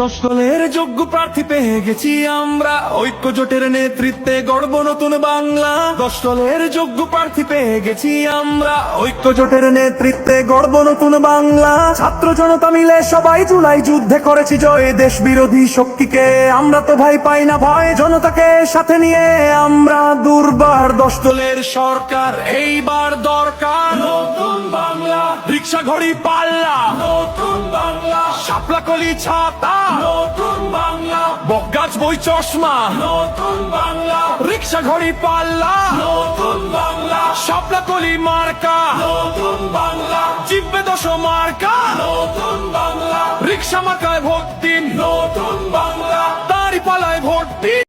দশ দলের যোগ্য প্রার্থী পেয়ে গেছি আমরা। ঐক্য জোটের নেতৃত্বে গড়ব নতুন বাংলা। দশ দলের যোগ্য প্রার্থী পেয়ে গেছি আমরা। ঐক্য জোটের নেতৃত্বে গড়ব নতুন বাংলা। ছাত্র জনতা মিলে সবাই জুলাই যুদ্ধে করেছি জয়। দেশ বিরোধী শক্তিকে আমরা তো ভাই পাই না, ভয় জনতাকে সাথে নিয়ে আমরা দুর্বার দশ দলের সরকার। এইবার দরকার নতুন বাংলা। রিক্সা ঘড়ি পাল্লা। নতুন শাপলা কলি ছাতা। নতুন বাংলা। বকগাছ বই চশমা। নতুন বাংলা। রিক্সা ঘড়ি পাল্লা। নতুন বাংলা। শাপলা কলি মার্কা। নতুন বাংলা। জিব্বে দশ মার্কা। নতুন বাংলা। রিক্সা মার্কায় ভোট দিন নতুন বাংলা। দাঁড়ি পালায় ভোট দিন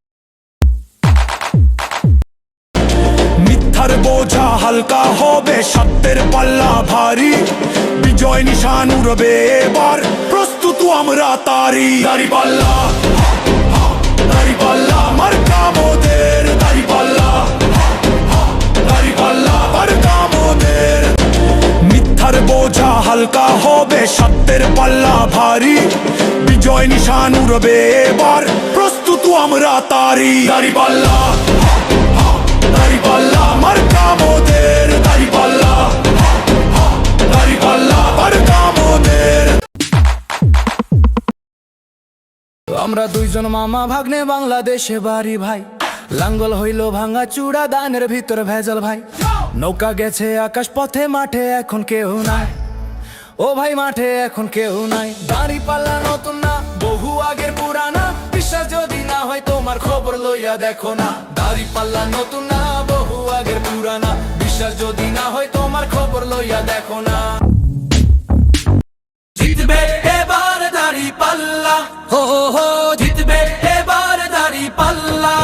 মিথ্যার বোঝা হালকা হবে সত্যের পাল্লা ভারী। বিজয় নিশান উড়বে এবার। আমরা তারি। দাড়ি পাল্লা দাড়ি পাল্লা মার্কা মোদের দাড়ি পাল্লা দাড়ি পাল্লা মার্কা মোদের। মিথ্যার বোঝা হালকা হবে, সত্যের পাল্লা ভারী। বিজয় নিশান উড়বে এবার, প্রস্তুত আমরা তারি। দাড়ি পাল্লা দাড়ি পাল্লা মার্কা মোদের দাড়ি পাল্লা দাড়ি পাল্লা আমরা দুইজন মামা ভাগ্নে বাংলাদেশে বাড়ি ভাই। লাঙ্গল হইল ভাঙা চূড়া, দানের ভিতর ভেজাল ভাই। নৌকা গেছে আকাশ পথে, মাঠে এখন কেউ নাই। ও ভাই, মাঠে এখন কেউ নাই। দাঁড়ি পাল্লা নতুন না, বহু আগের পুরানা। বিশ্বাস যদি না হয়, তোমার খবর লইয়া দেখো না। দাড়ি পাল্লা নতুন না, বহু আগের পুরানা। বিশ্বাস যদি না হয়, তোমার খবর লইয়া দেখো না। জিতবে পাল্লা। হো হো জিতবে এবার দাড়ি পাল্লা।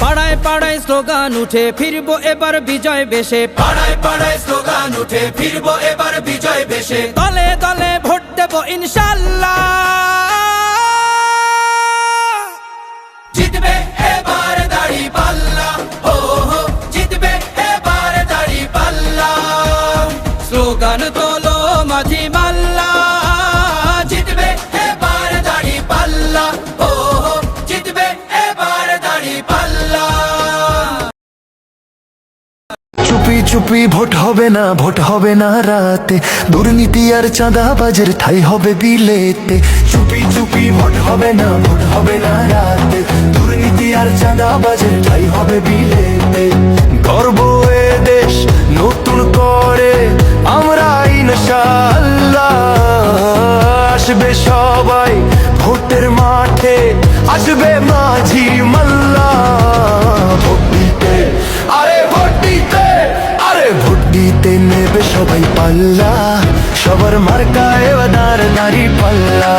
পাড়ায় পাড়ায় স্লোগান উঠে ফিরবো এবার বিজয় বেশে। পাড়ায় পাড়ায় স্লোগান উঠে ফিরবো এবার বিজয় বেশে। দলে দলে ভোট দেবো ইনশাল্লাহ। চুপি, ভোট হবে না, ভোট হবে না রাতে। দুর্নীতি আর চাঁদাবাজের ঠাই হবে বিলেতে। চুপি চুপি, ভোট হবে না, ভোট হবে না রাতে। দুর্নীতি আর চাঁদাবাজের ঠাই হবে বিলেতে। গর্ব এ দেশ নতুন করে আমরা ইনশাআল্লাহ। আসবে সবাই ভোট নেবে সবাই পাল্লা। সবার মার্কা এবার নারী পাল্লা।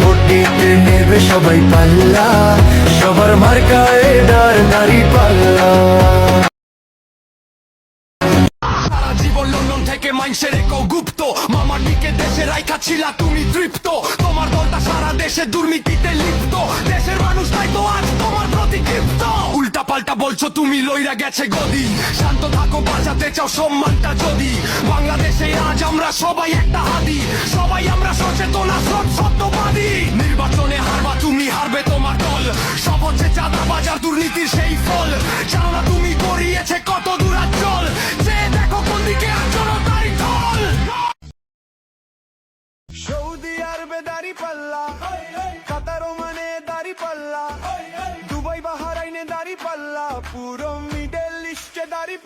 ভোট নেবে সবাই পাল্লা। সবার মার্কা এবার নারী পাল্লা। থেকে মাইন্সের একো গুপ্ত। মামার দিকে দেশে রাইখা ছিলা তুমি তৃপ্ত। তোমার দলটা সারা দেশে দুর্নীতিতে লিপ্ত। দেশের মানুষ তাই তো আজ তোমার প্রতি ক্ষিপ্ত। উল্টা পাল্টা বলছো তুমি লইরা গেছে গদি। শান্ত থাকো, বাঁচাতে চাও সম্মানটা যদি। বাংলাদেশে আজ আমরা সবাই একটা হাদি। সবাই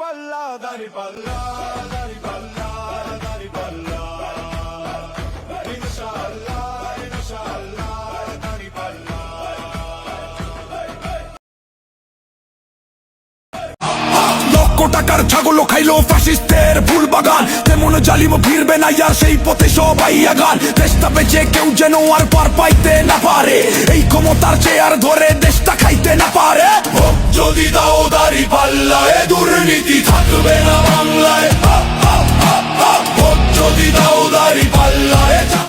পাল্লা, দাড়ি পাল্লা দাড়ি পাল্লা দাড়ি পাল্লা। লক্ষ টাকার ছাগল খাইলো ফাসিস্টের ফুল বাগান। তেমন জালিম ফিরবে না ইয়ার, সেই পথে সবাই আগান। দেশটা বেঁচে কেউ যেন আর পার পাইতে না পারে। এই ক্ষমতার চেয়ার ধরে দেশটা খাইতে না পারে। যদি দাও দাড়ি পাল্লায় দুর্নীতি থাকবে না বাংলায়। যদি দাও দাড়ি পাল্লায়